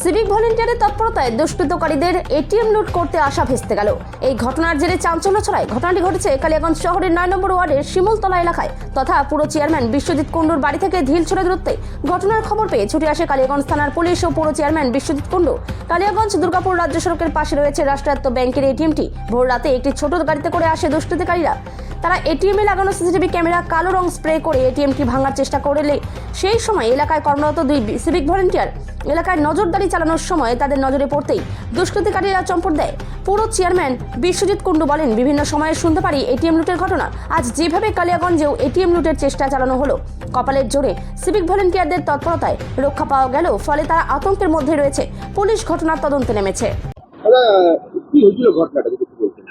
Civic ভলেন্টিয়ারের তৎপরতায় দুষ্কৃতকারীদের ATM লুট করতে আসা ভেস্তে গেল। এই ঘটনার জেরে চাঞ্চল্য ছড়ায়। ঘটনাটি ঘটেছে কালিয়াগঞ্জ শহরের নয় নম্বর ওয়ার্ডের শিমুলতলা এলাকায় তথা পুরো চেয়ারম্যান বিশ্বজিৎ কুণ্ডুর বাড়ি থেকে ঢিল ছড়ে দূরত্বে। ঘটনার খবর পেয়ে ছুটে আসে কালিয়াগঞ্জ থানার পুলিশ ও পুরো চেয়ারম্যান বিশ্বজিৎ কুণ্ডু। কালিয়াগঞ্জ, দুর্গাপুর রাজ্য সড়কের পাশে রয়েছে রাষ্ট্রায়ত্ত ব্যাংকের এটিএমটি ভোর রাতে একটি ছোট গাড়িতে করে আসে দুষ্কৃতকারীরা। তারা এটিএমে লাগানো সিসিটিভি ক্যামেরা কালো রং স্প্রে করে এটিএমটি ভাঙার চেষ্টা করলে সেই সময় এলাকায় কর্মরত দুই সিভিক ভলেন্টিয়ার এলাকায় নজরদারি চালানোর সময় তাদের নজরে পড়তেই দুষ্কৃতিকারীরা চম্পট দেয়। পুরো চেয়ারম্যান বিশ্বজিৎ কুণ্ডু বলেন বিভিন্ন সময়ে শুনতে পারি এটিএম লুটের ঘটনা। আজ যেভাবে কালিয়াগঞ্জেও এটিএম লুটের চেষ্টা চালানো হলো কপালের জোরে সিভিক ভলেন্টিয়ারদের তৎপরতায় রক্ষা পাওয়া গেল ফলে তারা আতঙ্কের মধ্যে রয়েছে। পুলিশ ঘটনার তদন্তে নেমেছে। বলতেন।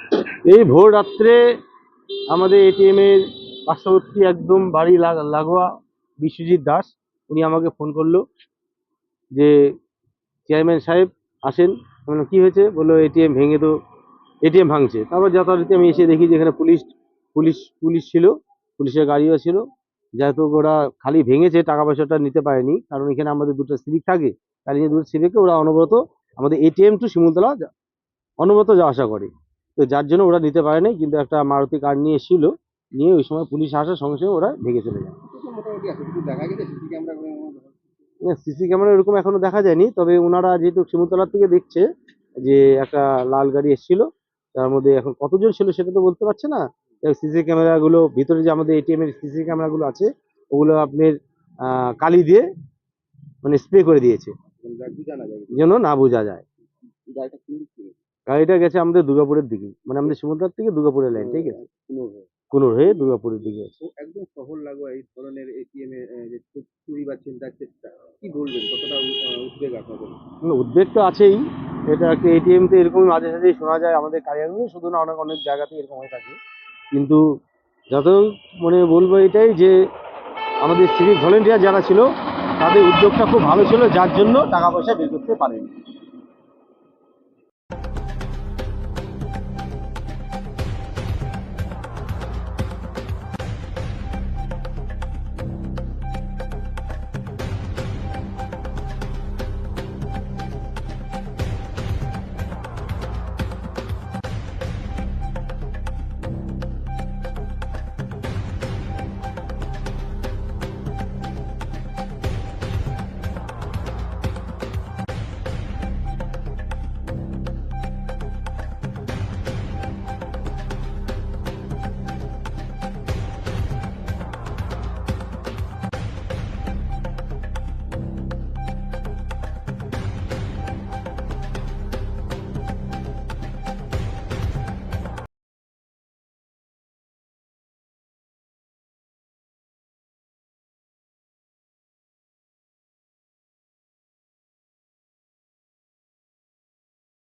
এই ভোর রাত্রে আমাদের এটিএম এর পার্শ্ববর্তী একদম বাড়ি লাগোয়া বিশ্বজিৎ দাস, উনি আমাকে ফোন করল যে, চেয়ারম্যান সাহেব আসেন। কি হয়েছে? বলল এটিএম ভেঙে তো এটিএম ভাঙছে। তারপর যথারীতি আমি এসে দেখি যে, এখানে পুলিশ পুলিশ পুলিশ ছিল, পুলিশের গাড়িও ছিল। যেহেতু ওরা খালি ভেঙেছে, টাকা পয়সাটা নিতে পারেনি, কারণ এখানে আমাদের দুটো সিভিক থাকে নিয়ে দুটো সিভিককে ওরা অনবরত আমাদের এটিএম টু শিমুলতলা অনবরত যাওয়া আসা করে। তো যার জন্য ওরা নিতে পারে নাই কিন্তু একটা মারুতি কার নিয়ে এসেছিল, নিয়ে ওই সময় পুলিশ আসার সঙ্গে সঙ্গে ওরা ভেঙে চলে যায়। গেছে সিসি ক্যামেরা এরকম এখনও দেখা যায়নি, তবে ওনারা যেহেতু শিমুতলার থেকে দেখছে যে একটা লাল গাড়ি এসেছিল, তার মধ্যে এখন কতজন ছিল সেটা তো বলতে পারছে না সিসি ক্যামেরাগুলো, ভিতরে যে আমাদের এটিএম এর সিসি ক্যামেরাগুলো আছে, ওগুলো আপনার কালি দিয়ে মানে স্প্রে করে দিয়েছে। যেন না বোঝা যায়। গাড়িটা গেছে আমাদের দুর্গাপুরের দিকে মানে আমাদের শিমুতলার থেকে দুর্গাপুরের লাইন ঠিক আছে? কোনো হয়ে। দুর্গাপুরের দিকে একদম শহর লাগোয়া এই ধরনের এটিএম এ যে চুরি বা চিন্তার চেষ্টা। কি বলবেন কতটা উদ্বেগ আপনাদের? উদ্বেগ তো আছেই। এটা একটা এটিএম তো এরকম মাঝে সাঝেই শোনা যায় আমাদের কারিয়াগঞ্জে শুধু না অনেক অনেক জায়গাতে এরকম হয়ে থাকে। কিন্তু যত মানে বলব এটাই যে আমাদের সিভিক ভলেন্টিয়ার যারা ছিল তাদের উদ্যোগটা খুব ভালো ছিল যার জন্য টাকা পয়সা বের করতে পারেনি।